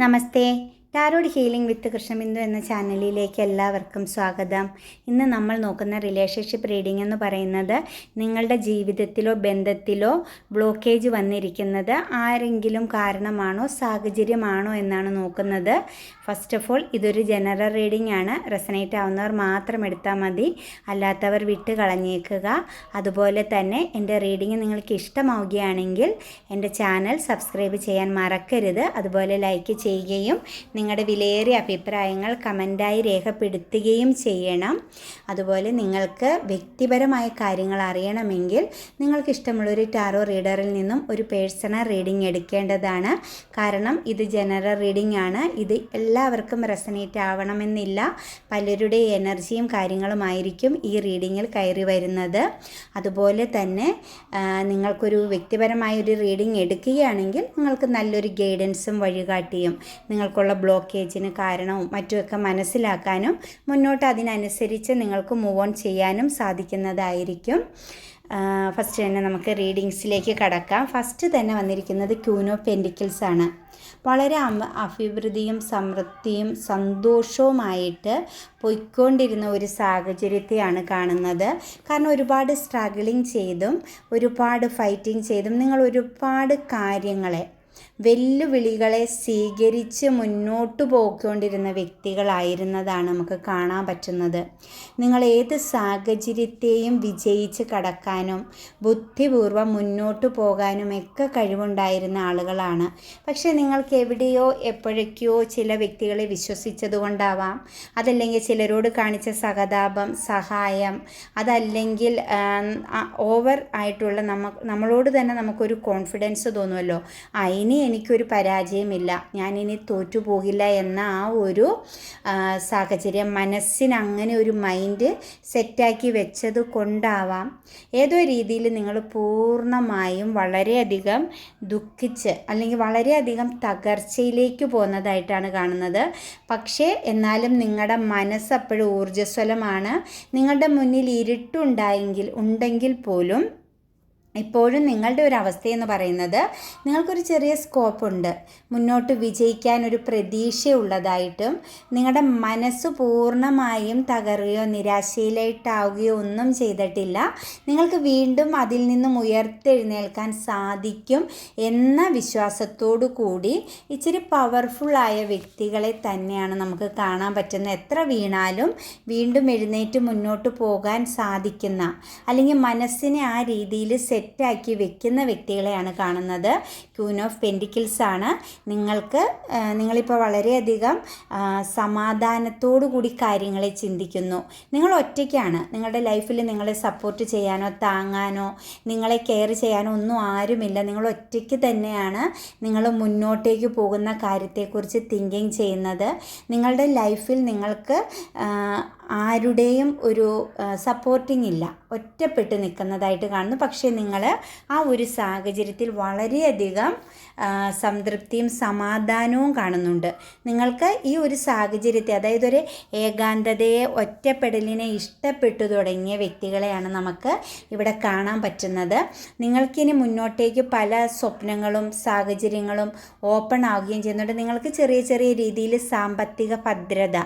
नमस्ते। Tarot healing വിത്ത് കൃഷ്ണബിന്ദു എന്ന ചാനലിലേക്ക് എല്ലാവർക്കും സ്വാഗതം. ഇന്ന് നമ്മൾ നോക്കുന്ന റിലേഷൻഷിപ്പ് റീഡിംഗ് എന്ന് പറയുന്നത് നിങ്ങളുടെ ജീവിതത്തിലോ ബന്ധത്തിലോ ബ്ലോക്കേജ് വന്നിരിക്കുന്നത് ആരെങ്കിലും കാരണമാണോ സാഹചര്യമാണോ എന്നാണ് നോക്കുന്നത്. ഫസ്റ്റ് ഓഫ് ഓൾ ഇതൊരു ജനറൽ റീഡിംഗ് ആണ്. റെസനേറ്റ് ആവുന്നവർ മാത്രം എടുത്താൽ മതി. അല്ലാത്തവർ വിട്ട് കളഞ്ഞേക്കുക. അതുപോലെ തന്നെ എന്റെ റീഡിംഗ് നിങ്ങൾക്ക് ഇഷ്ടമാവുകയാണെങ്കിൽ എന്റെ ചാനൽ സബ്സ്ക്രൈബ് ചെയ്യാൻ മറക്കരുത്. അതുപോലെ ലൈക്ക് ചെയ്യുകയും നിങ്ങളുടെ വിലയേറിയ അഭിപ്രായങ്ങൾ കമന്റായി രേഖപ്പെടുത്തുകയും ചെയ്യണം. അതുപോലെ നിങ്ങൾക്ക് വ്യക്തിപരമായ കാര്യങ്ങൾ അറിയണമെങ്കിൽ നിങ്ങൾക്ക് ഇഷ്ടമുള്ളൊരു ടാറോ റീഡറിൽ നിന്നും ഒരു പേഴ്സണൽ റീഡിംഗ് എടുക്കേണ്ടതാണ്. കാരണം ഇത് ജനറൽ റീഡിംഗ് ആണ്. ഇത് എല്ലാവർക്കും റെസനേറ്റ് ആവണമെന്നില്ല. പലരുടെ എനർജിയും കാര്യങ്ങളുമായിരിക്കും ഈ റീഡിങ്ങിൽ കയറി വരുന്നത്. അതുപോലെ തന്നെ നിങ്ങൾക്കൊരു വ്യക്തിപരമായ ഒരു റീഡിംഗ് എടുക്കുകയാണെങ്കിൽ നിങ്ങൾക്ക് നല്ലൊരു ഗൈഡൻസും വഴികാട്ടിയും നിങ്ങൾക്കുള്ള ബ്ലോക്കേജിന് കാരണവും മറ്റുമൊക്കെ മനസ്സിലാക്കാനും മുന്നോട്ട് അതിനനുസരിച്ച് നിങ്ങൾക്ക് മൂവ് ഓൺ ചെയ്യാനും സാധിക്കുന്നതായിരിക്കും. ഫസ്റ്റ് തന്നെ നമുക്ക് റീഡിങ്സിലേക്ക് കടക്കാം. ഫസ്റ്റ് തന്നെ വന്നിരിക്കുന്നത് ക്യൂനോ പെൻഡിക്കിൾസ് ആണ്. വളരെ അഭിവൃദ്ധിയും സമൃദ്ധിയും സന്തോഷവുമായിട്ട് പൊയ്ക്കൊണ്ടിരുന്ന ഒരു സാഹചര്യത്തെയാണ് കാണുന്നത്. കാരണം ഒരുപാട് സ്ട്രഗിളിങ് ചെയ്തും ഒരുപാട് ഫൈറ്റിംഗ് ചെയ്തും നിങ്ങൾ ഒരുപാട് കാര്യങ്ങളെ വെല്ലുവിളികളെ സ്വീകരിച്ച് മുന്നോട്ട് പോയിക്കൊണ്ടിരുന്ന വ്യക്തികളായിരുന്നതാണ് നമുക്ക് കാണാൻ പറ്റുന്നത്. നിങ്ങൾ ഏത് സാഹചര്യത്തെയും വിജയിച്ച് കടക്കാനും ബുദ്ധിപൂർവം മുന്നോട്ട് പോകാനും ഒക്കെ കഴിവുണ്ടായിരുന്ന ആളുകളാണ്. പക്ഷേ നിങ്ങൾക്ക് എവിടെയോ എപ്പോഴൊക്കെയോ ചില വ്യക്തികളെ വിശ്വസിച്ചതുകൊണ്ടാവാം അതല്ലെങ്കിൽ ചിലരോട് കാണിച്ച സഹതാപം സഹായം അതല്ലെങ്കിൽ ഓവർ ആയിട്ടുള്ള നമ്മ നമ്മളോട് തന്നെ നമുക്കൊരു കോൺഫിഡൻസ് തോന്നുമല്ലോ. ഇനി എനിക്കൊരു പരാജയമില്ല. ഞാനിനി തോറ്റുപോകില്ല എന്ന ആ ഒരു സാഹചര്യം മനസ്സിന് അങ്ങനെ ഒരു മൈൻഡ് സെറ്റാക്കി വെച്ചത് കൊണ്ടാവാം. ഏതോ രീതിയിൽ നിങ്ങൾ പൂർണമായും വളരെയധികം ദുഃഖിച്ച് അല്ലെങ്കിൽ വളരെയധികം തകർച്ചയിലേക്ക് പോകുന്നതായിട്ടാണ് കാണുന്നത്. പക്ഷേ എന്നാലും നിങ്ങളുടെ മനസ്സ് അപ്പോഴും ഊർജസ്വലമാണ്. നിങ്ങളുടെ മുന്നിൽ ഇരുട്ടുണ്ടായെങ്കിൽ ഉണ്ടെങ്കിൽ പോലും ഇപ്പോഴും നിങ്ങളുടെ ഒരു അവസ്ഥയെന്ന് പറയുന്നത് നിങ്ങൾക്കൊരു ചെറിയ സ്കോപ്പ് ഉണ്ട് മുന്നോട്ട് വിജയിക്കാൻ ഒരു പ്രതീക്ഷയുള്ളതായിട്ടും നിങ്ങളുടെ മനസ്സ് പൂർണമായും തകരുകയോ നിരാശയിലായിട്ടാവുകയോ ഒന്നും ചെയ്തിട്ടില്ല. നിങ്ങൾക്ക് വീണ്ടും അതിൽ നിന്നും ഉയർത്തെഴുന്നേൽക്കാൻ സാധിക്കും എന്ന വിശ്വാസത്തോടു കൂടി ഇച്ചിരി പവർഫുള്ളായ വ്യക്തികളെ തന്നെയാണ് നമുക്ക് കാണാൻ പറ്റുന്നത്. എത്ര വീണാലും വീണ്ടും എഴുന്നേറ്റ് മുന്നോട്ട് പോകാൻ സാധിക്കുന്ന അല്ലെങ്കിൽ മനസ്സിനെ ആ രീതിയിൽ സെറ്റാക്കി വെക്കുന്ന വ്യക്തികളെയാണ് കാണുന്നത്. ക്യൂൻ ഓഫ് പെൻഡിക്കിൾസ് ആണ്. നിങ്ങൾക്ക് നിങ്ങളിപ്പോൾ വളരെയധികം സമാധാനത്തോടു കൂടി കാര്യങ്ങളെ ചിന്തിക്കുന്നു. നിങ്ങൾ ഒറ്റയ്ക്കാണ്. നിങ്ങളുടെ ലൈഫിൽ നിങ്ങളെ സപ്പോർട്ട് ചെയ്യാനോ താങ്ങാനോ നിങ്ങളെ കെയർ ചെയ്യാനോ ഒന്നും ആരുമില്ല. നിങ്ങൾ ഒറ്റയ്ക്ക് തന്നെയാണ് നിങ്ങൾ മുന്നോട്ടേക്ക് പോകുന്ന കാര്യത്തെക്കുറിച്ച് തിങ്കിങ് ചെയ്യുന്നത്. നിങ്ങളുടെ ലൈഫിൽ നിങ്ങൾക്ക് ആരുടെയും ഒരു സപ്പോർട്ടിങ് ഇല്ല. ഒറ്റപ്പെട്ട് നിൽക്കുന്നതായിട്ട് കാണുന്നു. പക്ഷേ നിങ്ങൾ ആ ഒരു സാഹചര്യത്തിൽ വളരെയധികം സംതൃപ്തിയും സമാധാനവും കാണുന്നുണ്ട്. നിങ്ങൾക്ക് ഈ ഒരു സാഹചര്യത്തെ അതായത് ഒരു ഏകാന്തതയെ ഒറ്റപ്പെടലിനെ ഇഷ്ടപ്പെട്ടു തുടങ്ങിയ വ്യക്തികളെയാണ് നമുക്ക് ഇവിടെ കാണാൻ പറ്റുന്നത്. നിങ്ങൾക്കിനി മുന്നോട്ടേക്ക് പല സ്വപ്നങ്ങളും സാഹചര്യങ്ങളും ഓപ്പൺ ആവുകയും ചെയ്യുന്നുണ്ട്. നിങ്ങൾക്ക് ചെറിയ ചെറിയ രീതിയിൽ സാമ്പത്തിക ഭദ്രത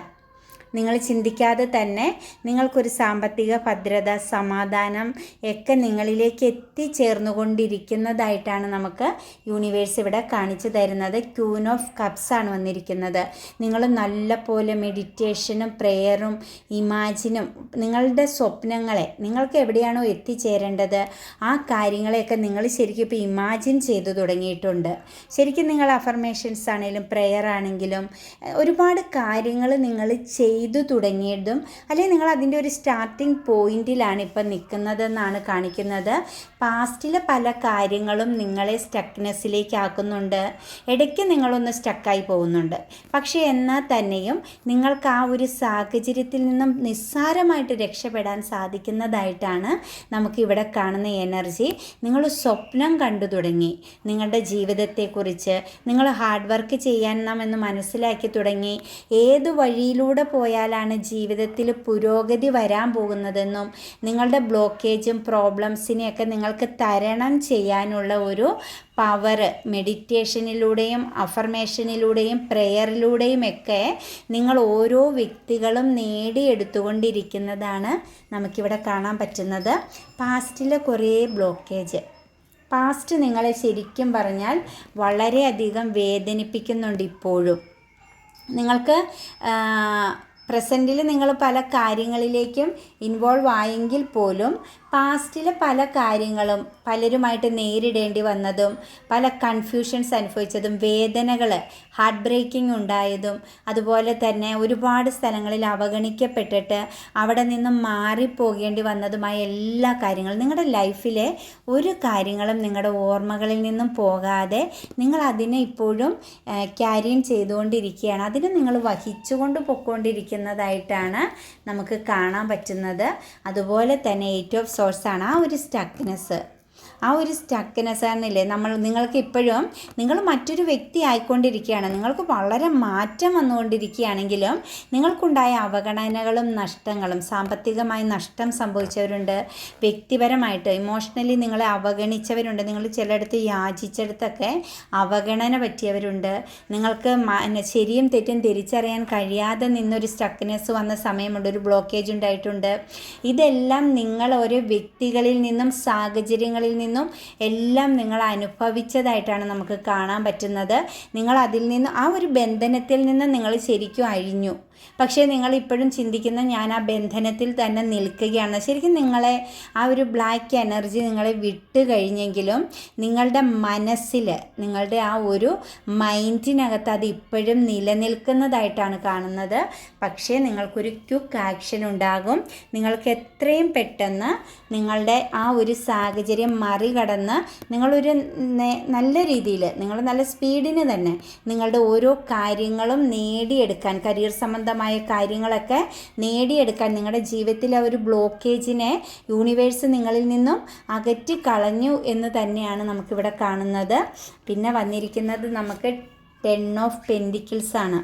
നിങ്ങൾ ചിന്തിക്കാതെ തന്നെ നിങ്ങൾക്കൊരു സാമ്പത്തിക ഭദ്രത സമാധാനം ഒക്കെ നിങ്ങളിലേക്ക് എത്തിച്ചേർന്നുകൊണ്ടിരിക്കുന്നതായിട്ടാണ് നമുക്ക് യൂണിവേഴ്സ് ഇവിടെ കാണിച്ചു തരുന്നത്. ക്യൂൻ ഓഫ് കപ്സ് ആണ് വന്നിരിക്കുന്നത്. നിങ്ങൾ നല്ല പോലെ മെഡിറ്റേഷനും പ്രെയറും ഇമാജിനും നിങ്ങളുടെ സ്വപ്നങ്ങളെ നിങ്ങൾക്ക് എവിടെയാണോ എത്തിച്ചേരേണ്ടത് ആ കാര്യങ്ങളെയൊക്കെ നിങ്ങൾ ശരിക്കും ഇപ്പോൾ ഇമാജിൻ ചെയ്തു തുടങ്ങിയിട്ടുണ്ട്. ശരിക്കും നിങ്ങൾ അഫർമേഷൻസ് ആണെങ്കിലും പ്രെയർ ആണെങ്കിലും ഒരുപാട് കാര്യങ്ങൾ നിങ്ങൾ ചെയ്തു തുടങ്ങിയതും അല്ലെങ്കിൽ നിങ്ങൾ അതിന്റെ ഒരു സ്റ്റാർട്ടിംഗ് പോയിന്റിലാണ് ഇപ്പം നിൽക്കുന്നതെന്നാണ് കാണിക്കുന്നത്. പാസ്റ്റിലെ പല കാര്യങ്ങളും നിങ്ങളെ സ്റ്റക്നെസ്സിലേക്ക് ആക്കുന്നുണ്ട് ഇടയ്ക്ക് നിങ്ങളൊന്ന് സ്റ്റക്കായി പോകുന്നുണ്ട്. പക്ഷേ എന്നാൽ തന്നെയും നിങ്ങൾക്ക് ആ ഒരു സാഹചര്യത്തിൽ നിന്നും നിസ്സാരമായിട്ട് രക്ഷപ്പെടാൻ സാധിക്കുന്നതായിട്ടാണ് നമുക്ക് ഇവിടെ കാണുന്ന എനർജി നിങ്ങൾ സ്വപ്നം കണ്ടു തുടങ്ങി. നിങ്ങളുടെ ജീവിതത്തെക്കുറിച്ച് നിങ്ങൾ ഹാർഡ് വർക്ക് ചെയ്യാമെന്ന് മനസ്സിലാക്കി തുടങ്ങി. ഏത് വഴിയിലൂടെ പോയാൽ പോയാലാണ് ജീവിതത്തിൽ പുരോഗതി വരാൻ പോകുന്നതെന്നും നിങ്ങളുടെ ബ്ലോക്കേജും പ്രോബ്ലംസിനെയൊക്കെ നിങ്ങൾക്ക് തരണം ചെയ്യാനുള്ള ഒരു പവർ മെഡിറ്റേഷനിലൂടെയും അഫർമേഷനിലൂടെയും പ്രെയറിലൂടെയും ഒക്കെ നിങ്ങൾ ഓരോ വ്യക്തികളും നേടിയെടുത്തുകൊണ്ടിരിക്കുന്നതാണ് നമുക്കിവിടെ കാണാൻ പറ്റുന്നത്. പാസ്റ്റിലെ കുറേ ബ്ലോക്കേജ് പാസ്റ്റ് നിങ്ങളെ ശരിക്കും പറഞ്ഞാൽ വളരെയധികം വേദനിപ്പിക്കുന്നുണ്ട് ഇപ്പോഴും. നിങ്ങൾക്ക് പ്രസന്റിൽ നിങ്ങൾ പല കാര്യങ്ങളിലേക്കും ഇൻവോൾവ് ആയെങ്കിൽ പോലും പാസ്റ്റിലെ പല കാര്യങ്ങളും പലരുമായിട്ട് നേരിടേണ്ടി വന്നതും പല കൺഫ്യൂഷൻസ് അനുഭവിച്ചതും വേദനകൾ ഹാർട്ട് ബ്രേക്കിംഗ് ഉണ്ടായതും അതുപോലെ തന്നെ ഒരുപാട് സ്ഥലങ്ങളിൽ അവഗണിക്കപ്പെട്ടിട്ട് അവിടെ നിന്നും മാറിപ്പോകേണ്ടി വന്നതുമായ എല്ലാ കാര്യങ്ങളും നിങ്ങളുടെ ലൈഫിലെ ഒരു കാര്യങ്ങളും നിങ്ങളുടെ ഓർമ്മകളിൽ നിന്നും പോകാതെ നിങ്ങൾ അതിനെ ഇപ്പോഴും ക്യാരിയൻ ചെയ്തുകൊണ്ടിരിക്കുകയാണ്. അതിനെ നിങ്ങൾ വഹിച്ചുകൊണ്ട് പൊക്കോണ്ടിരിക്കുന്നതായിട്ടാണ് നമുക്ക് കാണാൻ പറ്റുന്നത്. അതുപോലെ തന്നെ എയ്റ്റ് ഓഫ് സോഴ്സാണ് ആ ഒരു സ്റ്റക്നെസ് ആ ഒരു സ്റ്റക്കിനെസ് ആണെന്നില്ലേ? നമ്മൾ നിങ്ങൾക്ക് ഇപ്പോഴും നിങ്ങൾ മറ്റൊരു വ്യക്തി ആയിക്കൊണ്ടിരിക്കുകയാണ്. നിങ്ങൾക്ക് വളരെ മാറ്റം വന്നുകൊണ്ടിരിക്കുകയാണെങ്കിലും നിങ്ങൾക്കുണ്ടായ അവഗണനകളും നഷ്ടങ്ങളും സാമ്പത്തികമായി നഷ്ടം സംഭവിച്ചവരുണ്ട്. വ്യക്തിപരമായിട്ട് ഇമോഷണലി നിങ്ങളെ അവഗണിച്ചവരുണ്ട്. നിങ്ങൾ ചിലയിടത്ത് യാചിച്ചെടുത്തൊക്കെ അവഗണന പറ്റിയവരുണ്ട്. നിങ്ങൾക്ക് ശരിയും തെറ്റും തിരിച്ചറിയാൻ കഴിയാതെ നിന്നൊരു സ്റ്റക്നെസ് വന്ന സമയമുണ്ട്. ഒരു ബ്ലോക്കേജ് ഉണ്ടായിട്ടുണ്ട്. ഇതെല്ലാം നിങ്ങൾ ഓരോ വ്യക്തികളിൽ നിന്നും സാഹചര്യങ്ങളിൽ നിന്നും നിന്നും എല്ലാം നിങ്ങൾ അനുഭവിച്ചതായിട്ടാണ് നമുക്ക് കാണാൻ പറ്റുന്നത്. നിങ്ങൾ അതിൽ നിന്ന് ആ ഒരു ബന്ധനത്തിൽ നിന്ന് നിങ്ങൾ ശരിക്കും അഴിഞ്ഞു. പക്ഷേ നിങ്ങൾ ഇപ്പോഴും ചിന്തിക്കുന്ന ഞാൻ ആ ബന്ധനത്തിൽ തന്നെ നിൽക്കുകയാണ്. ശരിക്കും നിങ്ങളെ ആ ഒരു ബ്ലാക്ക് എനർജി നിങ്ങളെ വിട്ട് കഴിഞ്ഞെങ്കിലും നിങ്ങളുടെ മനസ്സിൽ നിങ്ങളുടെ ആ ഒരു മൈൻഡിനകത്ത് അത് ഇപ്പോഴും നിലനിൽക്കുന്നതായിട്ടാണ് കാണുന്നത്. പക്ഷേ നിങ്ങൾക്കൊരു ക്യുക്ക് ആക്ഷൻ ഉണ്ടാകും. നിങ്ങൾക്ക് എത്രയും പെട്ടെന്ന് നിങ്ങളുടെ ആ ഒരു സാഹചര്യം മറികടന്ന് നിങ്ങളൊരു നല്ല രീതിയിൽ നിങ്ങൾ നല്ല സ്പീഡിന് തന്നെ നിങ്ങളുടെ ഓരോ കാര്യങ്ങളും നേടിയെടുക്കാൻ കരിയർ സംബന്ധമായ കാര്യങ്ങളൊക്കെ നേടിയെടുക്കാൻ നിങ്ങളുടെ ജീവിതത്തിലെ ഒരു ബ്ലോക്കേജിനെ യൂണിവേഴ്സ് നിങ്ങളിൽ നിന്നും അകറ്റി കളഞ്ഞു എന്ന് തന്നെയാണ് നമുക്കിവിടെ കാണുന്നത്. പിന്നെ വന്നിരിക്കുന്നത് നമുക്ക് ടെൻ ഓഫ് പെൻഡിക്കിൾസ് ആണ്.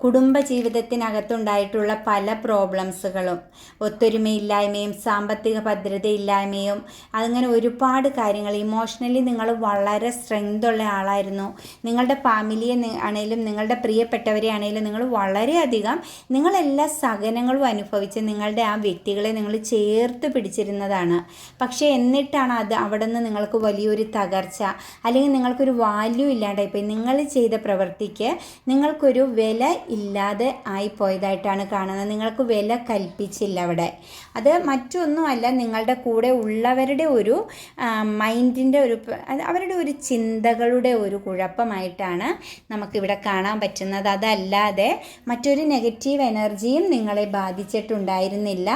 കുടുംബജീവിതത്തിനകത്തുണ്ടായിട്ടുള്ള പല പ്രോബ്ലംസുകളും ഒത്തൊരുമയില്ലായ്മയും സാമ്പത്തിക ഭദ്രതയില്ലായ്മയും അങ്ങനെ ഒരുപാട് കാര്യങ്ങൾ. ഇമോഷണലി നിങ്ങൾ വളരെ സ്ട്രെങ്ത് ഉള്ള ആളായിരുന്നു. നിങ്ങളുടെ ഫാമിലിയെ ആണെങ്കിലും നിങ്ങളുടെ പ്രിയപ്പെട്ടവരെ ആണെങ്കിലും നിങ്ങൾ വളരെയധികം നിങ്ങളെല്ലാ സഹനങ്ങളും അനുഭവിച്ച് നിങ്ങളുടെ ആ വ്യക്തികളെ നിങ്ങൾ ചേർത്ത് പിടിച്ചിരുന്നതാണ്. പക്ഷേ എന്നിട്ടാണ് അത് അവിടെ നിന്ന് നിങ്ങൾക്ക് വലിയൊരു തകർച്ച അല്ലെങ്കിൽ നിങ്ങൾക്കൊരു വാല്യൂ ഇല്ലാണ്ടായിപ്പോയി. നിങ്ങൾ ചെയ്ത പ്രവൃത്തിക്ക് നിങ്ങൾക്കൊരു വില ഇല്ലാതെ ആയിപ്പോയതായിട്ടാണ് കാണുന്നത്. നിങ്ങൾക്ക് വില കൽപ്പിച്ചില്ല അവിടെ. അത് മറ്റൊന്നുമല്ല നിങ്ങളുടെ കൂടെ ഉള്ളവരുടെ ഒരു മൈൻഡിന്റെ ഒരു അവരുടെ ഒരു ചിന്തകളുടെ ഒരു കുഴപ്പമായിട്ടാണ് നമുക്കിവിടെ കാണാൻ പറ്റുന്നത്. അതല്ലാതെ മറ്റൊരു നെഗറ്റീവ് എനർജിയും നിങ്ങളെ ബാധിച്ചിട്ടുണ്ടായിരുന്നില്ല.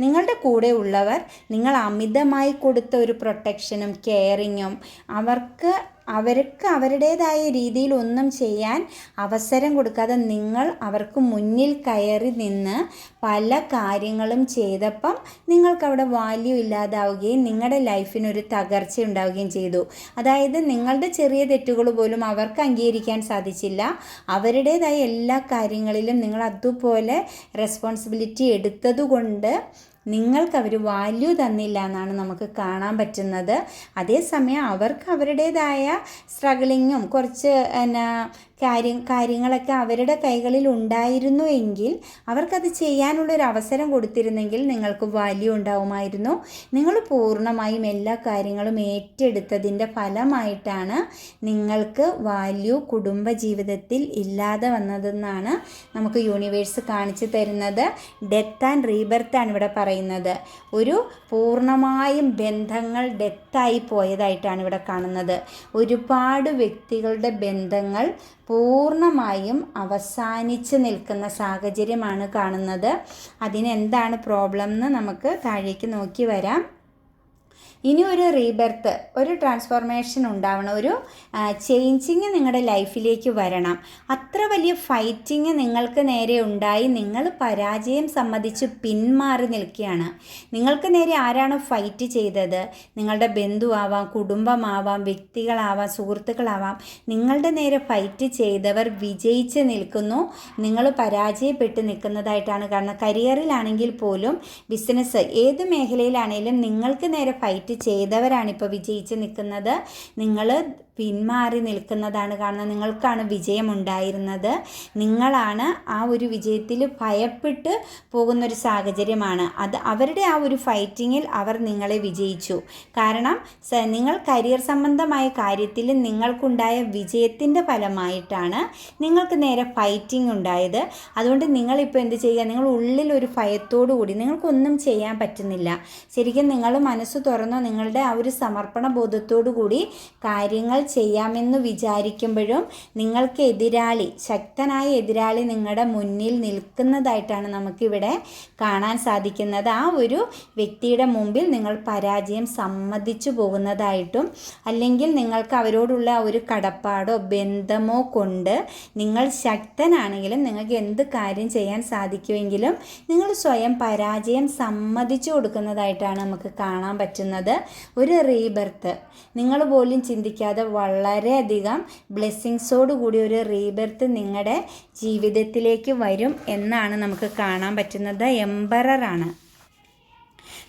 നിങ്ങളുടെ കൂടെ ഉള്ളവർ നിങ്ങൾ അമിതമായി കൊടുത്ത ഒരു പ്രൊട്ടക്ഷനും കെയറിങ്ങും അവർക്ക് അവർക്ക് അവരുടേതായ രീതിയിൽ ഒന്നും ചെയ്യാൻ അവസരം കൊടുക്കാതെ നിങ്ങൾ അവർക്ക് മുന്നിൽ കയറി നിന്ന് പല കാര്യങ്ങളും ചെയ്തപ്പം നിങ്ങൾക്കവിടെ വാല്യൂ ഇല്ലാതാവുകയും നിങ്ങളുടെ ലൈഫിനൊരു തകർച്ച ഉണ്ടാവുകയും ചെയ്തു. അതായത് നിങ്ങളുടെ ചെറിയ തെറ്റുകൾ പോലും അവർക്ക് അംഗീകരിക്കാൻ സാധിച്ചില്ല. അവരുടേതായ എല്ലാ കാര്യങ്ങളിലും നിങ്ങൾ അതുപോലെ റെസ്പോൺസിബിലിറ്റി എടുത്തതുകൊണ്ട് നിങ്ങൾക്ക് അവർ വാല്യൂ തന്നില്ല എന്നാണ് നമുക്ക് കാണാൻ പറ്റുന്നത്. അതേസമയം അവർക്ക് അവരുടേതായ സ്ട്രഗിളിങ്ങും കുറച്ച് എന്നാ കാര്യം കാര്യങ്ങളൊക്കെ അവരുടെ കൈകളിൽ ഉണ്ടായിരുന്നു എങ്കിൽ അവർക്കത് ചെയ്യാനുള്ളൊരു അവസരം കൊടുത്തിരുന്നെങ്കിൽ നിങ്ങൾക്ക് വാല്യൂ ഉണ്ടാവുമായിരുന്നു. നിങ്ങൾ പൂർണമായും എല്ലാ കാര്യങ്ങളും ഏറ്റെടുത്തതിന്റെ ഫലമായിട്ടാണ് നിങ്ങൾക്ക് വാല്യൂ കുടുംബ ജീവിതത്തിൽ ഇല്ലാതെ വന്നതെന്നാണ് നമുക്ക് യൂണിവേഴ്സ് കാണിച്ചു തരുന്നത്. ഡെത്ത് ആൻഡ് റീബർത്ത് ആണ് ഇവിടെ പറയുന്നത്. ഒരു പൂർണമായും ബന്ധങ്ങൾ ഡെത്തായി പോയതായിട്ടാണ് ഇവിടെ കാണുന്നത്. ഒരുപാട് വ്യക്തികളുടെ ബന്ധങ്ങൾ പൂർണമായും അവസാനിച്ച് നിൽക്കുന്ന സാഹചര്യമാണ് കാണുന്നത്. അതിനെന്താണ് പ്രോബ്ലം എന്ന് നമുക്ക് താഴേക്ക് നോക്കി വരാം. ഇനി ഒരു റീബർത്ത് ഒരു ട്രാൻസ്ഫോർമേഷൻ ഉണ്ടാവണം ഒരു ചേഞ്ചിങ് നിങ്ങളുടെ ലൈഫിലേക്ക് വരണം. അത്ര വലിയ ഫൈറ്റിങ് നിങ്ങൾക്ക് നേരെ ഉണ്ടായി നിങ്ങൾ പരാജയം സമ്മതിച്ച് പിന്മാറി നിൽക്കുകയാണ്. നിങ്ങൾക്ക് നേരെ ആരാണ് ഫൈറ്റ് ചെയ്തത്? നിങ്ങളുടെ ബന്ധുവാവാം കുടുംബമാവാം വ്യക്തികളാവാം സുഹൃത്തുക്കളാവാം നിങ്ങളുടെ നേരെ ഫൈറ്റ് ചെയ്തവർ വിജയിച്ച് നിൽക്കുന്നു. നിങ്ങൾ പരാജയപ്പെട്ട് നിൽക്കുന്നതായിട്ടാണ് കാരണം കരിയറിലാണെങ്കിൽ പോലും ബിസിനസ് ഏത് മേഖലയിലാണെങ്കിലും നിങ്ങൾക്ക് നേരെ ഫൈറ്റ് ചെയ്തവരാണ് ഇപ്പോൾ വിജയിച്ച് നിൽക്കുന്നത്. നിങ്ങൾ പിന്മാറി നിൽക്കുന്നതാണ് കാണുന്നത് നിങ്ങൾക്കാണ് വിജയമുണ്ടായിരുന്നത്. നിങ്ങളാണ് ആ ഒരു വിജയത്തിൽ ഭയപ്പെട്ട് പോകുന്നൊരു സാഹചര്യമാണ്. അത് അവരുടെ ആ ഒരു ഫൈറ്റിങ്ങിൽ അവർ നിങ്ങളെ വിജയിച്ചു. കാരണം നിങ്ങൾ കരിയർ സംബന്ധമായ കാര്യത്തിൽ നിങ്ങൾക്കുണ്ടായ വിജയത്തിന്റെ ഫലമായിട്ടാണ് നിങ്ങൾക്ക് നേരെ ഫൈറ്റിംഗ് ഉണ്ടായത്. അതുകൊണ്ട് നിങ്ങളിപ്പോൾ എന്ത് ചെയ്യുക? നിങ്ങൾ ഉള്ളിൽ ഒരു ഭയത്തോടു കൂടി നിങ്ങൾക്കൊന്നും ചെയ്യാൻ പറ്റുന്നില്ല. ശരിക്കും നിങ്ങൾ മനസ്സ് തുറന്നോ നിങ്ങളുടെ ആ ഒരു സമർപ്പണ ബോധത്തോടു കൂടി കാര്യങ്ങൾ ചെയ്യാമെന്ന് വിചാരിക്കുമ്പോഴും നിങ്ങൾക്ക് എതിരാളി ശക്തനായ എതിരാളി നിങ്ങളുടെ മുന്നിൽ നിൽക്കുന്നതായിട്ടാണ് നമുക്കിവിടെ കാണാൻ സാധിക്കുന്നത്. ആ ഒരു വ്യക്തിയുടെ മുമ്പിൽ നിങ്ങൾ പരാജയം സമ്മതിച്ചു പോകുന്നതായിട്ടും അല്ലെങ്കിൽ നിങ്ങൾക്ക് അവരോടുള്ള ഒരു കടപ്പാടോ ബന്ധമോ കൊണ്ട് നിങ്ങൾ ശക്തനാണെങ്കിലും നിങ്ങൾക്ക് എന്ത് കാര്യം ചെയ്യാൻ സാധിക്കുമെങ്കിലും നിങ്ങൾ സ്വയം പരാജയം സമ്മതിച്ചു കൊടുക്കുന്നതായിട്ടാണ് നമുക്ക് കാണാൻ പറ്റുന്നത്. ഒരു റീബർത്ത്. നിങ്ങൾ പോലും ചിന്തിക്കാതെ വളരെയധികം ബ്ലെസ്സിങ്സോട് കൂടി ഒരു റീബർത്ത് നിങ്ങളുടെ ജീവിതത്തിലേക്ക് വരും എന്നാണ് നമുക്ക് കാണാൻ പറ്റുന്നത്. എംബററാണ്.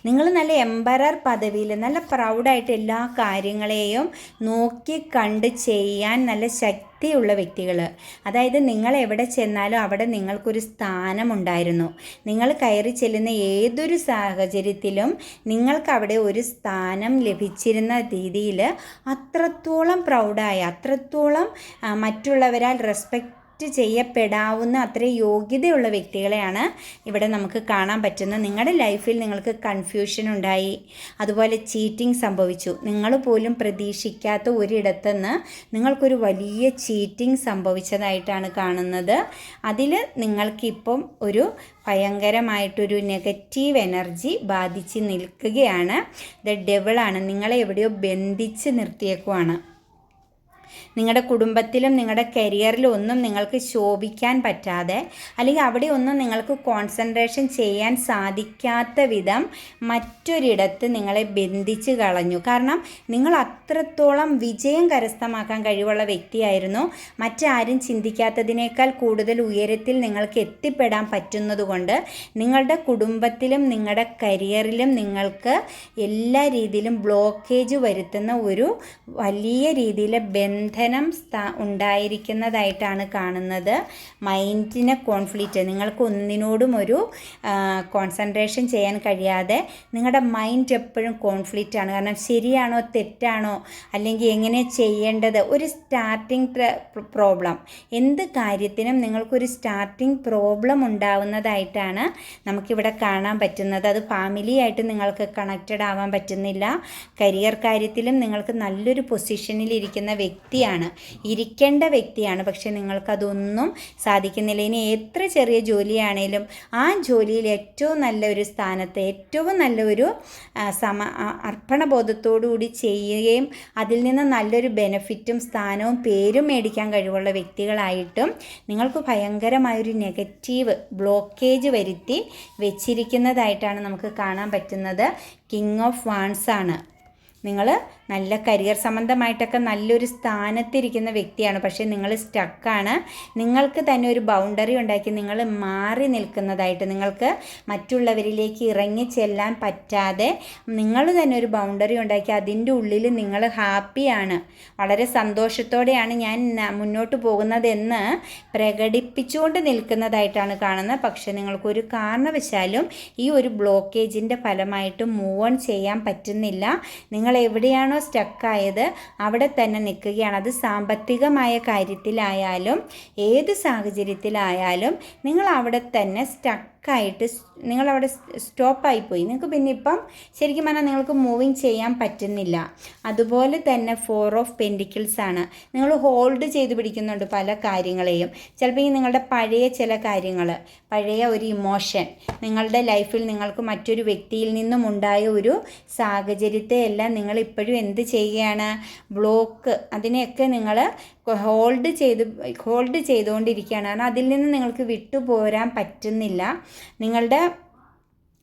നിങ്ങൾ നല്ല എംബറർ പദവിയിൽ നല്ല പ്രൗഡായിട്ട് എല്ലാ കാര്യങ്ങളെയും നോക്കി കണ്ട് ചെയ്യാൻ നല്ല ശക്തിയുള്ള വ്യക്തികൾ. അതായത് നിങ്ങൾ എവിടെ ചെന്നാലും അവിടെ നിങ്ങൾക്കൊരു സ്ഥാനമുണ്ടായിരുന്നു. നിങ്ങൾ കയറി ചെല്ലുന്ന ഏതൊരു സാഹചര്യത്തിലും നിങ്ങൾക്ക് അവിടെ ഒരു സ്ഥാനം ലഭിച്ചിരുന്ന രീതിയിൽ അത്രത്തോളം പ്രൗഡായ അത്രത്തോളം മറ്റുള്ളവരാൽ റെസ്പെക്റ്റ് ടെസ്റ്റ് ചെയ്യപ്പെടാവുന്ന അത്ര യോഗ്യതയുള്ള വ്യക്തികളെയാണ് ഇവിടെ നമുക്ക് കാണാൻ പറ്റുന്നത്. നിങ്ങളുടെ ലൈഫിൽ നിങ്ങൾക്ക് കൺഫ്യൂഷൻ ഉണ്ടായി. അതുപോലെ ചീറ്റിംഗ് സംഭവിച്ചു. നിങ്ങൾ പോലും പ്രതീക്ഷിക്കാത്ത ഒരിടത്തുനിന്ന് നിങ്ങൾക്കൊരു വലിയ ചീറ്റിംഗ് സംഭവിച്ചതായിട്ടാണ് കാണുന്നത്. അതിൽ നിങ്ങൾക്കിപ്പം ഒരു ഭയങ്കരമായിട്ടൊരു നെഗറ്റീവ് എനർജി ബാധിച്ച് നിൽക്കുകയാണ്. ദ ഡെവിളാണ് നിങ്ങളെ എവിടെയോ ബന്ധിച്ച് നിർത്തിയേക്കുവാണ്. നിങ്ങളുടെ കുടുംബത്തിലും നിങ്ങളുടെ കരിയറിലും ഒന്നും നിങ്ങൾക്ക് ശോഭിക്കാൻ പറ്റാതെ അല്ലെങ്കിൽ അവിടെ ഒന്നും നിങ്ങൾക്ക് കോൺസെൻട്രേഷൻ ചെയ്യാൻ സാധിക്കാത്ത വിധം മറ്റൊരിടത്ത് നിങ്ങളെ ബന്ധിച്ച് കളഞ്ഞു. കാരണം നിങ്ങൾ അത്രത്തോളം വിജയം കരസ്ഥമാക്കാൻ കഴിവുള്ള വ്യക്തിയായിരുന്നു. മറ്റാരും ചിന്തിക്കാത്തതിനേക്കാൾ കൂടുതൽ ഉയരത്തിൽ നിങ്ങൾക്ക് എത്തിപ്പെടാൻ പറ്റുന്നതുകൊണ്ട് നിങ്ങളുടെ കുടുംബത്തിലും നിങ്ങളുടെ കരിയറിലും നിങ്ങൾക്ക് എല്ലാ രീതിയിലും ബ്ലോക്കേജ് വരുത്തുന്ന ഒരു വലിയ രീതിയിലെ ബന്ധനം സ്ഥാ ഉണ്ടായിരിക്കുന്നതായിട്ടാണ് കാണുന്നത്. മൈൻഡിനെ കോൺഫ്ലിക്റ്റ് നിങ്ങൾക്ക് ഒന്നിനോടും ഒരു കോൺസെൻട്രേഷൻ ചെയ്യാൻ കഴിയാതെ നിങ്ങളുടെ മൈൻഡ് എപ്പോഴും കോൺഫ്ലിക്റ്റ് ആണ്. കാരണം ശരിയാണോ തെറ്റാണോ അല്ലെങ്കിൽ എങ്ങനെ ചെയ്യേണ്ടത്? ഒരു സ്റ്റാർട്ടിങ് പ്രോബ്ലം. എന്ത് കാര്യത്തിനും നിങ്ങൾക്കൊരു സ്റ്റാർട്ടിങ് പ്രോബ്ലം ഉണ്ടാവുന്നതായിട്ടാണ് നമുക്കിവിടെ കാണാൻ പറ്റുന്നത്. അത് ഫാമിലി ആയിട്ട് നിങ്ങൾക്ക് കണക്റ്റഡ് ആവാൻ പറ്റുന്നില്ല. കരിയർ കാര്യത്തിലും നിങ്ങൾക്ക് നല്ലൊരു പൊസിഷനിൽ ഇരിക്കുന്ന വ്യക്തിയാണ് ഇരിക്കേണ്ട വ്യക്തിയാണ്. പക്ഷെ നിങ്ങൾക്കതൊന്നും സാധിക്കുന്നില്ല. ഇനി എത്ര ചെറിയ ജോലിയാണേലും ആ ജോലിയിൽ ഏറ്റവും നല്ല ഒരു സ്ഥാനത്ത് ഏറ്റവും നല്ല ഒരു സമ അർപ്പണബോധത്തോടുകൂടി ചെയ്യുകയും അതിൽ നിന്ന് നല്ലൊരു ബെനഫിറ്റും സ്ഥാനവും പേരും മേടിക്കാൻ കഴിവുള്ള വ്യക്തികളായിട്ടും നിങ്ങൾക്ക് ഭയങ്കരമായൊരു നെഗറ്റീവ് ബ്ലോക്കേജ് വരുത്തി വെച്ചിരിക്കുന്നതായിട്ടാണ് നമുക്ക് കാണാൻ പറ്റുന്നത്. കിങ് ഓഫ് വാൺസ് ആണ് നിങ്ങൾ നല്ല കരിയർ സംബന്ധമായിട്ടൊക്കെ നല്ലൊരു സ്ഥാനത്തിരിക്കുന്ന വ്യക്തിയാണ്. പക്ഷേ നിങ്ങൾ സ്റ്റക്കാണ് നിങ്ങൾക്ക് തന്നെ ഒരു ബൗണ്ടറി ഉണ്ടാക്കി നിങ്ങൾ മാറി നിൽക്കുന്നതായിട്ട് നിങ്ങൾക്ക് മറ്റുള്ളവരിലേക്ക് ഇറങ്ങി ചെല്ലാൻ പറ്റാതെ നിങ്ങൾ തന്നെ ഒരു ബൗണ്ടറി ഉണ്ടാക്കി അതിന്റെ ഉള്ളിൽ നിങ്ങൾ ഹാപ്പിയാണ് വളരെ സന്തോഷത്തോടെയാണ് ഞാൻ മുന്നോട്ട് പോകുന്നതെന്ന് പ്രകടിപ്പിച്ചുകൊണ്ട് നിൽക്കുന്നതായിട്ടാണ് കാണുന്നത്. പക്ഷേ നിങ്ങൾക്കൊരു കാരണവശാലും ഈ ഒരു ബ്ലോക്കേജിന്റെ ഫലമായിട്ട് മൂവ് ഓൺ ചെയ്യാൻ പറ്റുന്നില്ല. നിങ്ങൾ എവിടെയാണോ സ്റ്റക്കായത് അവിടെ തന്നെ നിൽക്കുകയാണ്. അത് സാമ്പത്തികമായ കാര്യത്തിലായാലും ഏത് സാഹചര്യത്തിലായാലും നിങ്ങൾ അവിടെ തന്നെ സ്റ്റക്ക് സ്റ്റക്കായിട്ട് നിങ്ങളവിടെ സ്റ്റോപ്പായിപ്പോയി. നിങ്ങൾക്ക് പിന്നെ ഇപ്പം ശരിക്കും പറഞ്ഞാൽ നിങ്ങൾക്ക് മൂവിങ് ചെയ്യാൻ പറ്റുന്നില്ല. അതുപോലെ തന്നെ ഫോർ ഓഫ് പെൻഡിക്കിൾസ് ആണ്. നിങ്ങൾ ഹോൾഡ് ചെയ്ത് പിടിക്കുന്നുണ്ട് പല കാര്യങ്ങളെയും. ചിലപ്പോൾ ഈ നിങ്ങളുടെ പഴയ ചില കാര്യങ്ങൾ പഴയ ഒരു ഇമോഷൻ നിങ്ങളുടെ ലൈഫിൽ നിങ്ങൾക്ക് മറ്റൊരു വ്യക്തിയിൽ നിന്നും ഉണ്ടായ ഒരു സാഹചര്യത്തെ എല്ലാം നിങ്ങൾ ഇപ്പോഴും എന്ത് ചെയ്യുകയാണ്? ബ്ലോക്ക് അതിനെയൊക്കെ നിങ്ങൾ ഹോൾഡ് ചെയ്ത് ഹോൾഡ് ചെയ്തുകൊണ്ടിരിക്കുകയാണ്. കാരണം അതിൽ നിന്ന് നിങ്ങൾക്ക് വിട്ടുപോരാൻ പറ്റുന്നില്ല. നിങ്ങളുടെ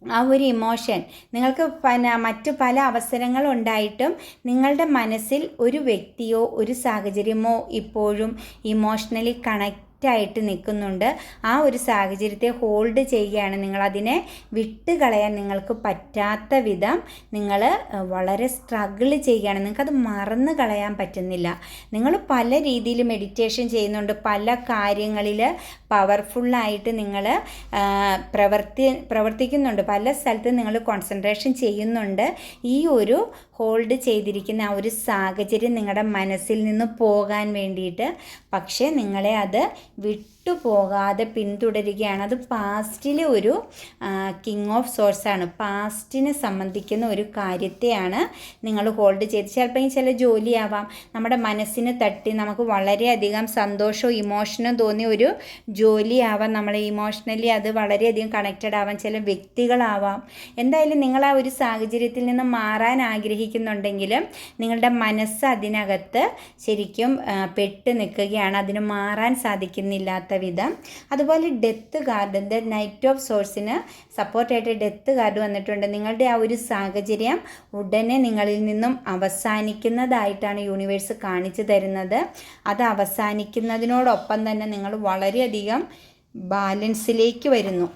ആ ഒരു ഇമോഷൻ നിങ്ങൾക്ക് പല മറ്റു പല അവസരങ്ങളുണ്ടായിട്ടും നിങ്ങളുടെ മനസ്സിൽ ഒരു വ്യക്തിയോ ഒരു സാഹചര്യമോ ഇപ്പോഴും ഇമോഷണലി കണക്ട് ആയിട്ട് നിൽക്കുന്നുണ്ട്. ആ ഒരു സാഹചര്യത്തെ ഹോൾഡ് ചെയ്യുകയാണ്. നിങ്ങൾ അതിനെ വിട്ട് കളയാൻ നിങ്ങൾക്ക് പറ്റാത്ത വിധം നിങ്ങൾ വളരെ സ്ട്രഗിൾ ചെയ്യുകയാണ്. നിങ്ങൾക്കത് മറന്നു കളയാൻ പറ്റുന്നില്ല. നിങ്ങൾ പല രീതിയിൽ മെഡിറ്റേഷൻ ചെയ്യുന്നുണ്ട്. പല കാര്യങ്ങളിൽ പവർഫുള്ളായിട്ട് നിങ്ങൾ പ്രവർത്തി പ്രവർത്തിക്കുന്നുണ്ട്. പല സ്ഥലത്തും നിങ്ങൾ കോൺസെൻട്രേഷൻ ചെയ്യുന്നുണ്ട്. ഈ ഒരു ഹോൾഡ് ചെയ്തിരിക്കുന്ന ആ ഒരു സാഹചര്യം നിങ്ങളുടെ മനസ്സിൽ നിന്ന് പോകാൻ വേണ്ടിയിട്ട്. പക്ഷേ നിങ്ങളെ അത് വിട്ടുപോകാതെ പിന്തുടരുകയാണ്. അത് പാസ്റ്റിലെ ഒരു കിങ് ഓഫ് സോഴ്സ് ആണ്. പാസ്റ്റിനെ സംബന്ധിക്കുന്ന ഒരു കാര്യത്തെയാണ് നിങ്ങൾ ഹോൾഡ് ചെയ്ത് ചിലപ്പോൾ ചില ജോലിയാവാം. നമ്മുടെ മനസ്സിന് തട്ടി നമുക്ക് വളരെയധികം സന്തോഷവും ഇമോഷനും തോന്നിയ ഒരു ജോലിയാവാം. നമ്മൾ ഇമോഷണലി അത് വളരെയധികം കണക്റ്റഡ് ആവാം. ചില വ്യക്തികളാവാം. എന്തായാലും നിങ്ങൾ ആ ഒരു സാഹചര്യത്തിൽ നിന്ന് മാറാൻ ആഗ്രഹിക്കുന്നുണ്ടെങ്കിൽ നിങ്ങളുടെ മനസ്സ് അതിനകത്ത് ശരിക്കും പെട്ട് നിൽക്കുകയാണ്. അതിന് മാറാൻ സാധിക്കുന്നില്ലാത്ത വിധം. അതുപോലെ death card the night of സോഴ്സിന് സപ്പോർട്ടായിട്ട് ഡെത്ത് കാർഡ് വന്നിട്ടുണ്ട്. നിങ്ങളുടെ ആ ഒരു സാഹചര്യം ഉടനെ നിങ്ങളിൽ നിന്നും അവസാനിക്കുന്നതായിട്ടാണ് യൂണിവേഴ്സ് കാണിച്ചു തരുന്നത്. അത് അവസാനിക്കുന്നതിനോടൊപ്പം തന്നെ നിങ്ങൾ വളരെയധികം ബാലൻസിലേക്ക് വരുന്നു.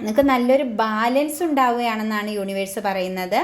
നിങ്ങൾക്ക് നല്ലൊരു ബാലൻസ് ഉണ്ടാവുകയാണെന്നാണ് യൂണിവേഴ്സ് പറയുന്നത്.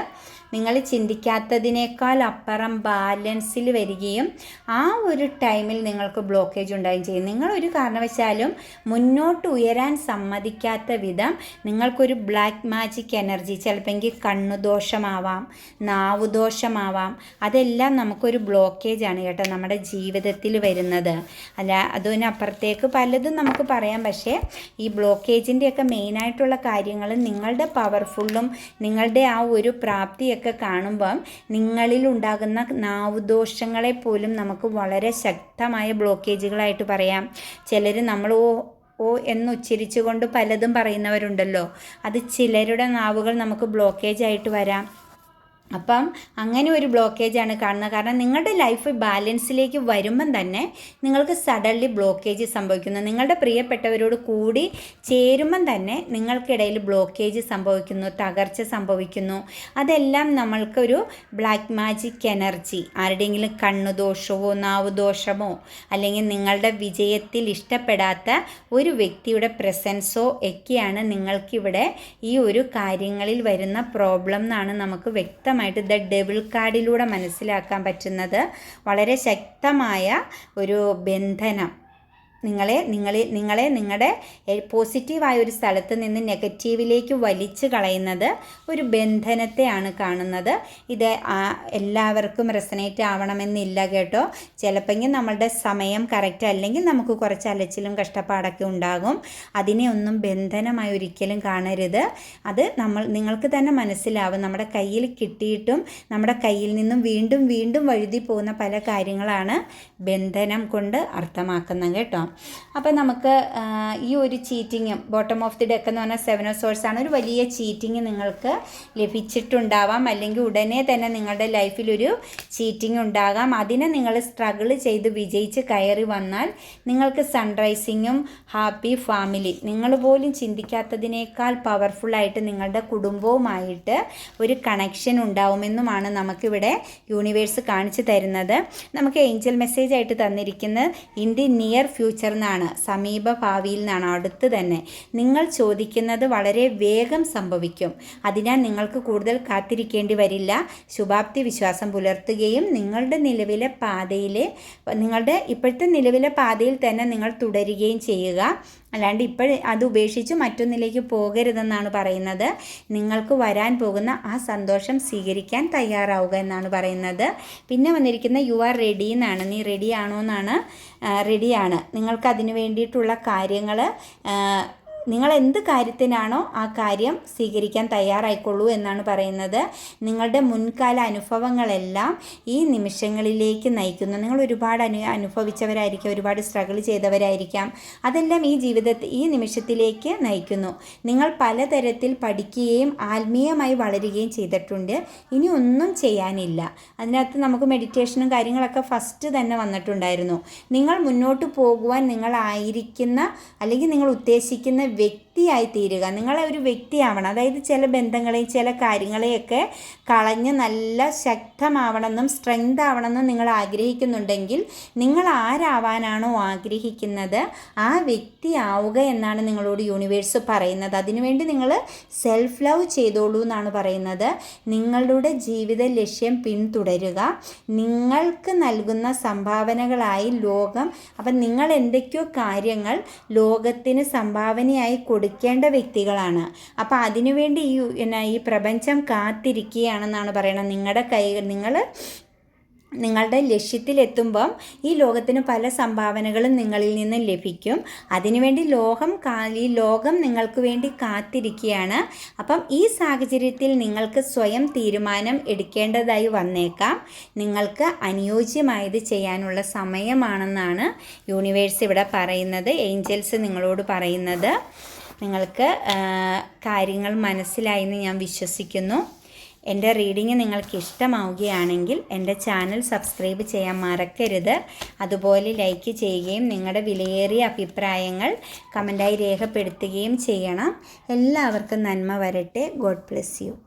നിങ്ങൾ ചിന്തിക്കാത്തതിനേക്കാൾ അപ്പുറം ബാലൻസിൽ വരികയും ആ ഒരു ടൈമിൽ നിങ്ങൾക്ക് ബ്ലോക്കേജ് ഉണ്ടാകുകയും ചെയ്യും. നിങ്ങൾ ഒരു കാരണവശാലും മുന്നോട്ട് ഉയരാൻ സമ്മതിക്കാത്ത വിധം നിങ്ങൾക്കൊരു ബ്ലാക്ക് മാജിക് എനർജി ചിലപ്പോൾ കണ്ണുദോഷമാവാം നാവുദോഷമാവാം അതെല്ലാം നമുക്കൊരു ബ്ലോക്കേജാണ് കേട്ടോ നമ്മുടെ ജീവിതത്തിൽ വരുന്നത്. അല്ല അതിനപ്പുറത്തേക്ക് പലതും നമുക്ക് പറയാം. പക്ഷേ ഈ ബ്ലോക്കേജിന്റെയൊക്കെ മെയിനായിട്ടുള്ള കാര്യങ്ങൾ നിങ്ങളുടെ പവർഫുള്ളും നിങ്ങളുടെ ആ ഒരു പ്രാപ്തിയൊക്കെ കാണുമ്പം നിങ്ങളിൽ ഉണ്ടാകുന്ന നാവുദോഷങ്ങളെ പോലും നമുക്ക് വളരെ ശക്തമായ ബ്ലോക്കേജുകളായിട്ട് പറയാം. ചിലർ നമ്മൾ ഓ ഓ എന്നുച്ചരിച്ചുകൊണ്ട് പലതും പറയുന്നവരുണ്ടല്ലോ. അത് ചിലരുടെ നാവുകൾ നമുക്ക് ബ്ലോക്കേജ് ആയിട്ട് വരാം. അപ്പം അങ്ങനെ ഒരു ബ്ലോക്കേജാണ് കാണുന്നത്. കാരണം നിങ്ങളുടെ ലൈഫ് ബാലൻസിലേക്ക് വരുമ്പം തന്നെ നിങ്ങൾക്ക് സഡൻലി ബ്ലോക്കേജ് സംഭവിക്കുന്നു. നിങ്ങളുടെ പ്രിയപ്പെട്ടവരോട് കൂടി ചേരുമ്പം തന്നെ നിങ്ങൾക്കിടയിൽ ബ്ലോക്കേജ് സംഭവിക്കുന്നു തകർച്ച സംഭവിക്കുന്നു. അതെല്ലാം നമ്മൾക്കൊരു ബ്ലാക്ക് മാജിക് എനർജി ആരുടെയെങ്കിലും കണ്ണുദോഷമോ നാവുദോഷമോ അല്ലെങ്കിൽ നിങ്ങളുടെ വിജയത്തിൽ ഇഷ്ടപ്പെടാത്ത ഒരു വ്യക്തിയുടെ പ്രസൻസോ ഒക്കെയാണ് നിങ്ങൾക്കിവിടെ ഈ ഒരു കാര്യങ്ങളിൽ വരുന്ന പ്രോബ്ലം എന്നാണ് നമുക്ക് വ്യക്തം വ്യക്തമായിട്ട് ദ ഡെവിൾ കാർഡിലൂടെ മനസ്സിലാക്കാൻ പറ്റുന്നത് വളരെ ശക്തമായ ഒരു ബന്ധനം. നിങ്ങളെ നിങ്ങളെ നിങ്ങളെ നിങ്ങളുടെ പോസിറ്റീവായ ഒരു സ്ഥലത്ത് നിന്ന് നെഗറ്റീവിലേക്ക് വലിച്ചു കളയുന്നത് ഒരു ബന്ധനത്തെയാണ് കാണുന്നത്. ഇത് എല്ലാവർക്കും റെസനേറ്റ് ആവണമെന്നില്ല കേട്ടോ. ചിലപ്പോൾ നമ്മളുടെ സമയം കറക്റ്റ് അല്ലെങ്കിൽ നമുക്ക് കുറച്ച് അലച്ചിലും കഷ്ടപ്പാടൊക്കെ ഉണ്ടാകും. അതിനെ ഒന്നും ബന്ധനമായി ഒരിക്കലും കാണരുത്. അത് നമ്മൾ നിങ്ങൾക്ക് തന്നെ മനസ്സിലാവും. നമ്മുടെ കയ്യിൽ കിട്ടിയിട്ടും നമ്മുടെ കയ്യിൽ നിന്നും വീണ്ടും വീണ്ടും വഴുതി പോകുന്ന പല കാര്യങ്ങളാണ് ബന്ധനം കൊണ്ട് അർത്ഥമാക്കുന്നത് കേട്ടോ. അപ്പോൾ നമുക്ക് ഈ ഒരു ചീറ്റിങ്ങും ബോട്ടം ഓഫ് ദി ഡെക്ക് എന്ന് പറഞ്ഞാൽ സെവൻ ഓഫ് സോഴ്സ് ആണ് ഒരു വലിയ ചീറ്റിങ് നിങ്ങൾക്ക് ലഭിച്ചിട്ടുണ്ടാവാം. അല്ലെങ്കിൽ ഉടനെ തന്നെ നിങ്ങളുടെ ലൈഫിലൊരു ചീറ്റിംഗ് ഉണ്ടാകാം. അതിനെ നിങ്ങൾ സ്ട്രഗിൾ ചെയ്ത് വിജയിച്ച് കയറി വന്നാൽ നിങ്ങൾക്ക് സൺറൈസിങ്ങും ഹാപ്പി ഫാമിലി നിങ്ങൾ പോലും ചിന്തിക്കാത്തതിനേക്കാൾ പവർഫുള്ളായിട്ട് നിങ്ങളുടെ കുടുംബവുമായിട്ട് ഒരു കണക്ഷൻ ഉണ്ടാവുമെന്നുമാണ് നമുക്കിവിടെ യൂണിവേഴ്സ് കാണിച്ചു തരുന്നത്. നമുക്ക് ഏഞ്ചൽ മെസ്സേജ് ആയിട്ട് തന്നിരിക്കുന്നത് ഇൻ ദി നിയർ ഫ്യൂച്ചർ എന്നാണ് സമീപ ഭാവിയിൽ നിന്നാണ്. അടുത്ത് തന്നെ നിങ്ങൾ ചോദിക്കുന്നത് വളരെ വേഗം സംഭവിക്കും. അതിനാൽ നിങ്ങൾക്ക് കൂടുതൽ കാത്തിരിക്കേണ്ടി വരില്ല. ശുഭാപ്തി വിശ്വാസം പുലർത്തുകയും നിങ്ങളുടെ നിലവിലെ പാതയിലെ നിങ്ങളുടെ ഇപ്പോഴത്തെ നിലവിലെ പാതയിൽ തന്നെ നിങ്ങൾ തുടരുകയും ചെയ്യുക. അല്ലാണ്ട് ഇപ്പോൾ അത് ഉപേക്ഷിച്ച് മറ്റൊന്നിലേക്ക് പോകരുതെന്നാണ് പറയുന്നത്. നിങ്ങൾക്ക് വരാൻ പോകുന്ന ആ സന്തോഷം സ്വീകരിക്കാൻ തയ്യാറാവുക എന്നാണ് പറയുന്നത്. പിന്നെ വന്നിരിക്കുന്ന യു ആർ റെഡി എന്നാണ്. നീ റെഡി ആണോ എന്നാണ്. റെഡിയാണ് നിങ്ങൾക്ക് അതിന് വേണ്ടിയിട്ടുള്ള കാര്യങ്ങൾ നിങ്ങൾ എന്ത് കാര്യത്തിനാണോ ആ കാര്യം സ്വീകരിക്കാൻ തയ്യാറായിക്കൊള്ളൂ എന്നാണ് പറയുന്നത്. നിങ്ങളുടെ മുൻകാല അനുഭവങ്ങളെല്ലാം ഈ നിമിഷങ്ങളിലേക്ക് നയിക്കുന്നു. നിങ്ങൾ ഒരുപാട് അനു അനുഭവിച്ചവരായിരിക്കാം ഒരുപാട് സ്ട്രഗിൾ ചെയ്തവരായിരിക്കാം. അതെല്ലാം ഈ ജീവിതത്തിൽ ഈ നിമിഷത്തിലേക്ക് നയിക്കുന്നു. നിങ്ങൾ പലതരത്തിൽ പഠിക്കുകയും ആത്മീയമായി വളരുകയും ചെയ്തിട്ടുണ്ട്. ഇനി ഒന്നും ചെയ്യാനില്ല. അതിനകത്ത് നമുക്ക് മെഡിറ്റേഷനും കാര്യങ്ങളൊക്കെ ഫസ്റ്റ് തന്നെ വന്നിട്ടുണ്ടായിരുന്നു. നിങ്ങൾ മുന്നോട്ട് പോകുവാൻ നിങ്ങളായിരിക്കുന്ന അല്ലെങ്കിൽ നിങ്ങൾ ഉദ്ദേശിക്കുന്ന ve വ്യക്തിയായി തീരുക നിങ്ങളെ ഒരു വ്യക്തിയാവണം. അതായത് ചില ബന്ധങ്ങളെയും ചില കാര്യങ്ങളെയൊക്കെ കളഞ്ഞ് നല്ല ശക്തമാവണമെന്നും സ്ട്രെങ്ത് ആവണമെന്നും നിങ്ങൾ ആഗ്രഹിക്കുന്നുണ്ടെങ്കിൽ നിങ്ങൾ ആരാവാനാണോ ആഗ്രഹിക്കുന്നത് ആ വ്യക്തി ആവുക എന്നാണ് നിങ്ങളോട് യൂണിവേഴ്സ് പറയുന്നത്. അതിനുവേണ്ടി നിങ്ങൾ സെൽഫ് ലവ് ചെയ്തോളൂ എന്നാണ് പറയുന്നത്. നിങ്ങളുടെ ജീവിത ലക്ഷ്യം പിന്തുടരുക. നിങ്ങൾക്ക് നൽകുന്ന സംഭാവനകളായി ലോകം അപ്പം നിങ്ങൾ എന്തൊക്കെയോ കാര്യങ്ങൾ ലോകത്തിന് സംഭാവനയായി കൊടുക്കേണ്ട വ്യക്തികളാണ്. അപ്പോൾ അതിനുവേണ്ടി ഈ എന്നാ ഈ പ്രപഞ്ചം കാത്തിരിക്കുകയാണെന്നാണ് പറയണത്. നിങ്ങളുടെ കൈ നിങ്ങൾ നിങ്ങളുടെ ലക്ഷ്യത്തിലെത്തുമ്പം ഈ ലോകത്തിന് പല സംഭാവനകളും നിങ്ങളിൽ നിന്ന് ലഭിക്കും. അതിനുവേണ്ടി ലോകം ഈ ലോകം നിങ്ങൾക്ക് വേണ്ടി കാത്തിരിക്കുകയാണ്. അപ്പം ഈ സാഹചര്യത്തിൽ നിങ്ങൾക്ക് സ്വയം തീരുമാനം എടുക്കേണ്ടതായി വന്നേക്കാം. നിങ്ങൾക്ക് അനുയോജ്യമായത് ചെയ്യാനുള്ള സമയമാണെന്നാണ് യൂണിവേഴ്സ് ഇവിടെ പറയുന്നത് ഏഞ്ചൽസ് നിങ്ങളോട് പറയുന്നത്. നിങ്ങൾക്ക് കാര്യങ്ങൾ മനസ്സിലായി എന്ന് ഞാൻ വിശ്വസിക്കുന്നു. എന്റെ റീഡിങ് നിങ്ങൾക്ക് ഇഷ്ടമാവുകയാണെങ്കിൽ എന്റെ ചാനൽ സബ്സ്ക്രൈബ് ചെയ്യാൻ മറക്കരുത്. അതുപോലെ ലൈക്ക് ചെയ്യുകയും നിങ്ങളുടെ വിലയേറിയ അഭിപ്രായങ്ങൾ കമന്റായി രേഖപ്പെടുത്തുകയും ചെയ്യണം. എല്ലാവർക്കും നന്മ വരട്ടെ. God bless you.